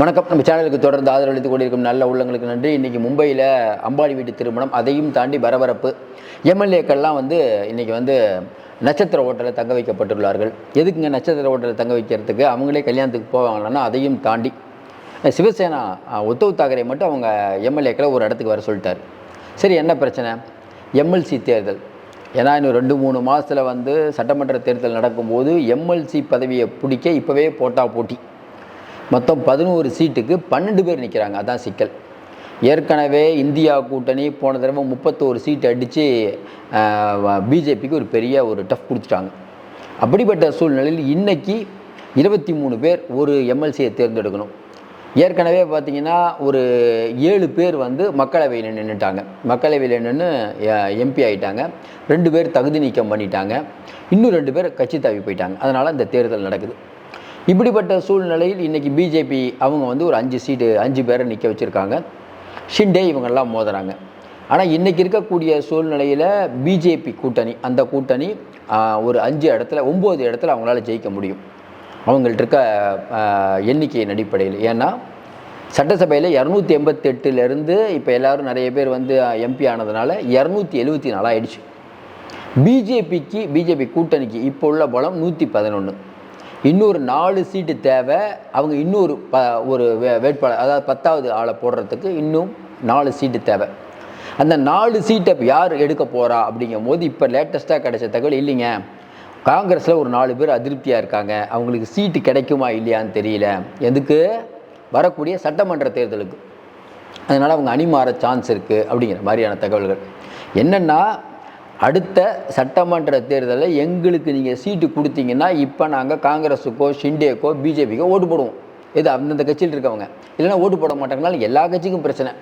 வணக்கம். நம்ம சேனலுக்கு தொடர்ந்து ஆதரவளித்துக் கொண்டிருக்கும் நல்ல உள்ளங்களுக்கு நன்றி. இன்றைக்கி மும்பையில் அம்பாடி வீட்டு திருமணம் அதையும் தாண்டி பரபரப்பு. எம்எல்ஏக்கள்லாம் வந்து இன்றைக்கி வந்து நட்சத்திர ஓட்டலில் தங்க வைக்கப்பட்டுள்ளார்கள். எதுக்குங்க நட்சத்திர ஓட்டலில் தங்க வைக்கிறதுக்கு? அவங்களே கல்யாணத்துக்கு போவாங்களான்னா அதையும் தாண்டி. சிவசேனா உத்தவ் தாக்கரே மட்டும் அவங்க எம்எல்ஏக்களை ஒரு இடத்துக்கு வர சொல்லிட்டார். சரி என்ன பிரச்சனை? எம்எல்சி தேர்தல். ஏன்னா இன்னும் ரெண்டு மூணு மாதத்தில் வந்து சட்டமன்ற தேர்தல் நடக்கும்போது எம்எல்சி பதவியை பிடிக்க இப்போவே போட்டா போட்டி. மொத்தம் பதினோரு சீட்டுக்கு பன்னெண்டு பேர் நிற்கிறாங்க. அதான் சிக்கல். ஏற்கனவே இந்தியா கூட்டணி போன தடவை முப்பத்தோரு சீட்டு அடித்து பிஜேபிக்கு ஒரு பெரிய ஒரு டஃப் கொடுத்துட்டாங்க அப்படிப்பட்ட சூழ்நிலையில் இன்றைக்கி இருபத்தி மூணு பேர் ஒரு எம்எல்சியை தேர்ந்தெடுக்கணும். ஏற்கனவே பார்த்தீங்கன்னா ஒரு ஏழு பேர் வந்து மக்களவையில் நின்றுட்டாங்க மக்களவையில் நின்று எம்பி ஆயிட்டாங்க. ரெண்டு பேர் தகுதி நீக்கம் பண்ணிட்டாங்க. இன்னும் ரெண்டு பேர் கட்சி தாவி போயிட்டாங்க. அதனால் இந்த தேர்தல் நடக்குது. இப்படிப்பட்ட சூழ்நிலையில் இன்றைக்கி பிஜேபி அவங்க வந்து ஒரு அஞ்சு சீட்டு அஞ்சு பேரை நிற்க வச்சுருக்காங்க. ஷிண்டே இவங்கெல்லாம் மோதுறாங்க. ஆனால் இன்றைக்கி இருக்கக்கூடிய சூழ்நிலையில் பிஜேபி கூட்டணி அந்த கூட்டணி ஒரு அஞ்சு இடத்துல ஒம்பது இடத்துல அவங்களால ஜெயிக்க முடியும். அவங்கள்ட்ட இருக்க எண்ணிக்கையின் அடிப்படையில். ஏன்னா சட்டசபையில் இரநூத்தி எண்பத்தெட்டுலேருந்து இப்போ எல்லாரும் நிறைய பேர் வந்து எம்பி ஆனதுனால இரநூத்தி எழுபத்தி நாலு ஆயிடுச்சு. பிஜேபிக்கு பிஜேபி கூட்டணிக்கு இப்போ உள்ள பலம் நூற்றி பதினொன்று இன்னொரு நாலு சீட்டு தேவை. அவங்க இன்னொரு ப ஒரு வே- வேட்பாளர் அதாவது பத்தாவது ஆளை போடுறதுக்கு இன்னும் நாலு சீட்டு தேவை. அந்த நாலு சீட்டை யார் எடுக்க போகிறா அப்படிங்கும் போது இப்போ லேட்டஸ்ட்டாக கிடைச்ச தகவல் இல்லைங்க. காங்கிரஸில் ஒரு நாலு பேர் அதிருப்தியாக இருக்காங்க. அவங்களுக்கு சீட்டு கிடைக்குமா இல்லையான்னு தெரியல. எதுக்கு? வரக்கூடிய சட்டமன்ற தேர்தலுக்கு. அதனால் அவங்க அணி மாற சான்ஸ் இருக்குது அப்படிங்கிற மாதிரியான தகவல்கள். என்னென்னா அடுத்த சட்டமன்ற தேர்தலில் எங்களுக்கு நீங்கள் சீட்டு கொடுத்தீங்கன்னா இப்போ நாங்கள் காங்கிரஸுக்கோ ஷிண்டேக்கோ பிஜேபிக்கோ ஓட்டு போடுவோம். இது அந்தந்த கட்சியில் இருக்கவங்க. இல்லைன்னா ஓட்டு போட மாட்டாங்கனால எல்லா கட்சிக்கும் பிரச்சனை.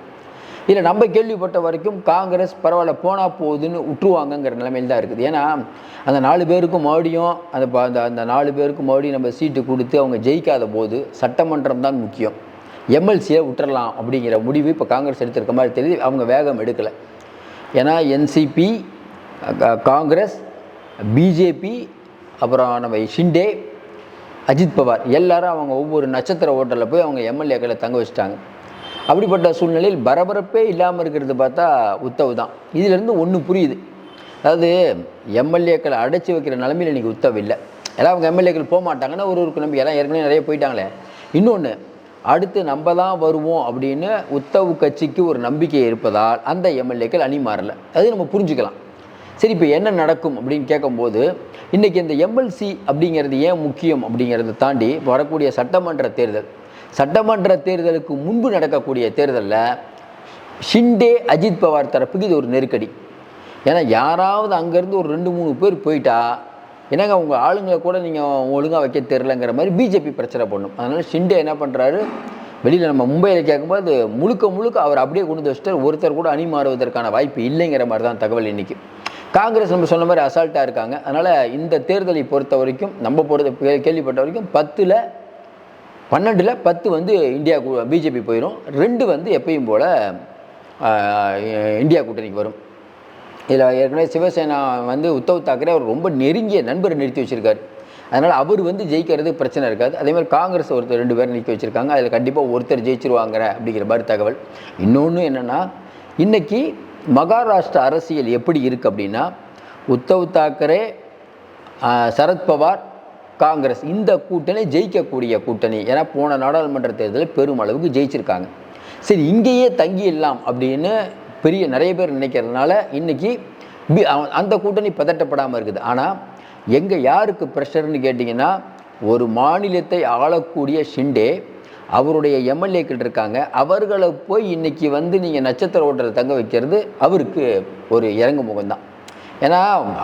இல்லை நம்ம கேள்விப்பட்ட வரைக்கும் காங்கிரஸ் பரவாயில்ல போனால் போகுதுன்னு விட்டுருவாங்கங்கிற நிலைமையில் தான் இருக்குது. ஏன்னா அந்த நாலு பேருக்கும் மறுபடியும் அந்த ப- அந்த அந்த நாலு பேருக்கும் மறுபடியும் நம்ம சீட்டு கொடுத்து அவங்க ஜெயிக்காத போது சட்டமன்றம் தான் முக்கியம். எம்எல்சியை விட்டுறலாம் அப்படிங்கிற முடிவு இப்போ காங்கிரஸ் எடுத்திருக்க மாதிரி தெரியுது. அவங்க வேகம் எடுக்கலை. ஏன்னா என்சிபி காங்கிரஸ் பிஜேபி அப்புறம் நம்ம ஷிண்டே அஜித் பவார். எல்லாரும் அவங்க ஒவ்வொரு நட்சத்திர ஓட்டலில் போய் அவங்க எம்எல்ஏக்களை தங்க வச்சுட்டாங்க. அப்படிப்பட்ட சூழ்நிலையில் பரபரப்பே இல்லாமல் இருக்கிறது பார்த்தா உத்தவ் தான். இதிலேருந்து ஒன்று புரியுது. அதாவது எம்எல்ஏக்களை அடைச்சி வைக்கிற நிலமையில் இன்றைக்கி உத்தவ் இல்லை. எல்லாம் அவங்க எம்எல்ஏக்கள் போக மாட்டாங்கன்னா ஒரு ஒரு நம்பி எல்லாம் ஏற்கனவே நிறைய போயிட்டாங்களே. இன்னொன்று அடுத்து நம்ம தான் வருவோம் அப்படின்னு உத்தவ் கட்சிக்கு ஒரு நம்பிக்கை இருப்பதால் அந்த எம்எல்ஏக்கள் அணி மாறலை. அது நம்ம புரிஞ்சுக்கலாம். சரி இப்போ என்ன நடக்கும் அப்படின்னு கேட்கும்போது இன்றைக்கி இந்த எம்எல்சி அப்படிங்கிறது ஏன் முக்கியம் அப்படிங்கிறத தாண்டி வரக்கூடிய சட்டமன்ற தேர்தல் சட்டமன்ற தேர்தலுக்கு முன்பு நடக்கக்கூடிய தேர்தலில் ஷிண்டே அஜித் பவார் தரப்புக்கு இது ஒரு நெருக்கடி. ஏன்னா யாராவது அங்கேருந்து ஒரு ரெண்டு மூணு பேர் போயிட்டா என்னங்க உங்கள் ஆளுங்களை கூட நீங்கள் ஒழுங்காக வைக்க தெரிலங்கிற மாதிரி பிஜேபி பிரச்சனை பண்ணும். அதனால் ஷிண்டே என்ன பண்ணுறாரு வெளியில் நம்ம மும்பையில் கேட்கும்போது முழுக்க முழுக்க அவர் அப்படியே கொண்டு வந்து வச்சுட்டு ஒருத்தர் கூட அணி மாறுவதற்கான வாய்ப்பு இல்லைங்கிற மாதிரி தான் தகவல் இன்றைக்கி காங்கிரஸ் நம்ம சொன்ன மாதிரி அசால்ட்டாக இருக்காங்க. அதனால் இந்த தேர்தலை பொறுத்த வரைக்கும் நம்ம பொறுத்த கே- கேள்விப்பட்ட வரைக்கும் பத்தில் பன்னெண்டில் பத்து வந்து இந்தியா பிஜேபி போயிடும் ரெண்டு வந்து எப்பயும் போல் இந்தியா கூட்டணிக்கு வரும். இதில் ஏற்கனவே சிவசேனா வந்து உத்தவ் தாக்கரே அவர் ரொம்ப நெருங்கிய நண்பரை நிறுத்தி வச்சுருக்காரு. அதனால் அவர் வந்து ஜெயிக்கிறது பிரச்சனை இருக்காது. அதேமாதிரி காங்கிரஸ் ஒருத்தர் ரெண்டு பேரும் நிற்க வச்சுருக்காங்க. அதில் கண்டிப்பாக ஒருத்தர் ஜெயிச்சிருவாங்கிற அப்படிங்கிற மாதிரி தகவல். இன்னொன்று என்னென்னா இன்றைக்கி மகாராஷ்டிரா அரசியல் எப்படி இருக்குது அப்படின்னா உத்தவ் தாக்கரே சரத்பவார் காங்கிரஸ் இந்த கூட்டணி ஜெயிக்கக்கூடிய கூட்டணி. ஏன்னா போன நாடாளுமன்ற தேர்தலில் பெருமளவுக்கு ஜெயிச்சிருக்காங்க. சரி இங்கேயே தங்கிடலாம் அப்படின்னு பெரிய நிறைய பேர் நினைக்கிறதுனால இன்றைக்கி பி அந்த கூட்டணி பதட்டப்படாமல் இருக்குது. ஆனால் எங்கே யாருக்கு ப்ரெஷர்னு கேட்டிங்கன்னா ஒரு மாநிலத்தை ஆளக்கூடிய ஷிண்டே அவருடைய எம்எல்ஏக்கள் இருக்காங்க. அவர்களை போய் இன்னைக்கு வந்து நீங்கள் நட்சத்திர ஓட்டரை தங்க வைக்கிறது அவருக்கு ஒரு இறங்கு முகம்தான் ஏன்னா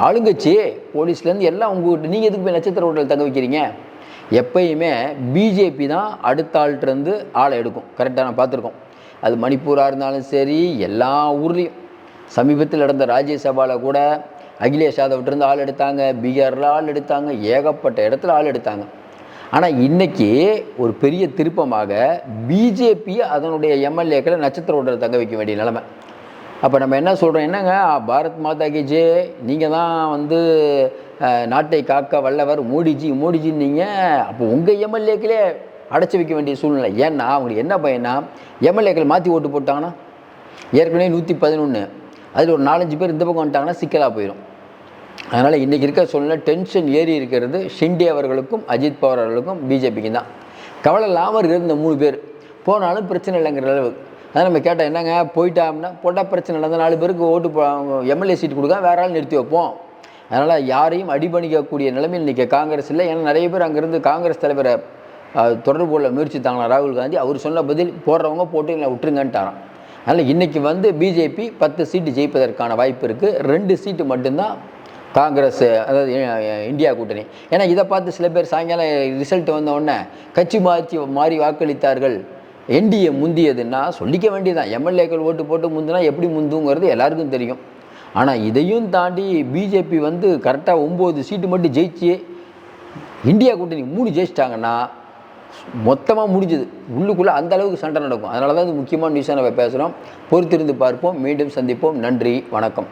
ஆளுங்கட்சி போலீஸ்லேருந்து எல்லாம் உங்கள்கிட்ட நீங்கள் எதுக்கு போய் நட்சத்திர ஓட்டரில் தங்க வைக்கிறீங்க? எப்பயுமே பிஜேபி தான் அடுத்த ஆள்கிட்டருந்து ஆளை எடுக்கும். கரெக்டாக நான் பார்த்துருக்கோம். அது மணிப்பூராக இருந்தாலும் சரி எல்லா ஊர்லேயும். சமீபத்தில் நடந்த ராஜ்யசபாவில் கூட அகிலேஷ் யாதவ்கிட்டருந்து ஆள் எடுத்தாங்க. பீகாரில் ஆள் எடுத்தாங்க. ஏகப்பட்ட இடத்துல ஆள் எடுத்தாங்க. ஆனால் இன்னைக்கு ஒரு பெரிய திருப்பமாக பிஜேபி அதனுடைய எம்எல்ஏக்களை நட்சத்திர ஓட்டத்தில் தங்க வைக்க வேண்டிய நிலைமை. அப்போ நம்ம என்ன சொல்கிறோம் என்னங்க? பாரத் மாதா கி ஜே நீங்கள் தான் வந்து நாட்டை காக்க வல்லவர் மோடிஜி மோடிஜின்னீங்க அப்போ உங்கள் எம்எல்ஏக்களே அடைச்சி வைக்க வேண்டிய சூழ்நிலை. ஏன்னா அவங்களுக்கு என்ன பயனா எம்எல்ஏக்கள் மாற்றி ஓட்டு போட்டாங்கன்னா ஏற்கனவே நூற்றி பதினொன்று அதில் ஒரு நாலஞ்சு பேர் இந்த பக்கம் வந்துட்டாங்கன்னா சிக்கலாக போயிடும் அதனால் இன்றைக்கி இருக்க சூழ்நிலை டென்ஷன் ஏறி இருக்கிறது ஷிண்டே அவர்களுக்கும் அஜித் பவார் அவர்களுக்கும் பிஜேபிக்கு தான். கவலை இல்லாமல் இருக்கிறது இந்த மூணு பேர். போனாலும் பிரச்சனை இல்லைங்கிற அளவு. அதான் நம்ம கேட்டால் என்னங்க போயிட்டாம்னா போட்டால் பிரச்சனை இல்லை. அந்த நாலு பேருக்கு ஓட்டு எம்எல்ஏ சீட் கொடுக்க வேற ஆள் நிறுத்தி வைப்போம். அதனால் யாரையும் அடிபணிக்கக்கூடிய நிலைமை இன்றைக்கி காங்கிரஸ் இல்லை. ஏன்னா நிறைய பேர் அங்கேருந்து காங்கிரஸ் தலைவரை தொடர்பு கொள்ள முயற்சித்தாங்களா ராகுல் காந்தி? அவர் சொன்ன பதில் போடுறவங்க போட்டு இல்லை விட்டுருங்கன்ட்டாரான் அதனால் இன்றைக்கி வந்து பிஜேபி பத்து சீட்டு ஜெயிப்பதற்கான வாய்ப்பு இருக்குது ரெண்டு சீட்டு மட்டும்தான் காங்கிரஸ் அதாவது இந்தியா கூட்டணி. ஏன்னா இதை பார்த்து சில பேர் சாயங்காலம் ரிசல்ட் வந்தோடனே கட்சி மாற்றி மாறி வாக்களித்தார்கள். என்டிஏ முந்தியதுன்னா சொல்லிக்க வேண்டியதுதான். எம்எல்ஏக்கள் ஓட்டு போட்டு முந்தினா எப்படி முந்துங்கிறது எல்லாருக்கும் தெரியும். ஆனால் இதையும் தாண்டி பிஜேபி வந்து கரெக்டாக ஒம்பது சீட்டு மட்டும் ஜெயிச்சு இந்தியா கூட்டணி மூணு ஜெயிச்சிட்டாங்கன்னா மொத்தமாக முடிஞ்சது. உள்ளுக்குள்ளே அந்த அளவுக்கு சண்டை நடக்கும். அதனால தான் இது முக்கியமான நியூஸாக நம்ம பேசுகிறோம் பொறுத்திருந்து பார்ப்போம். மீண்டும் சந்திப்போம். நன்றி. வணக்கம்.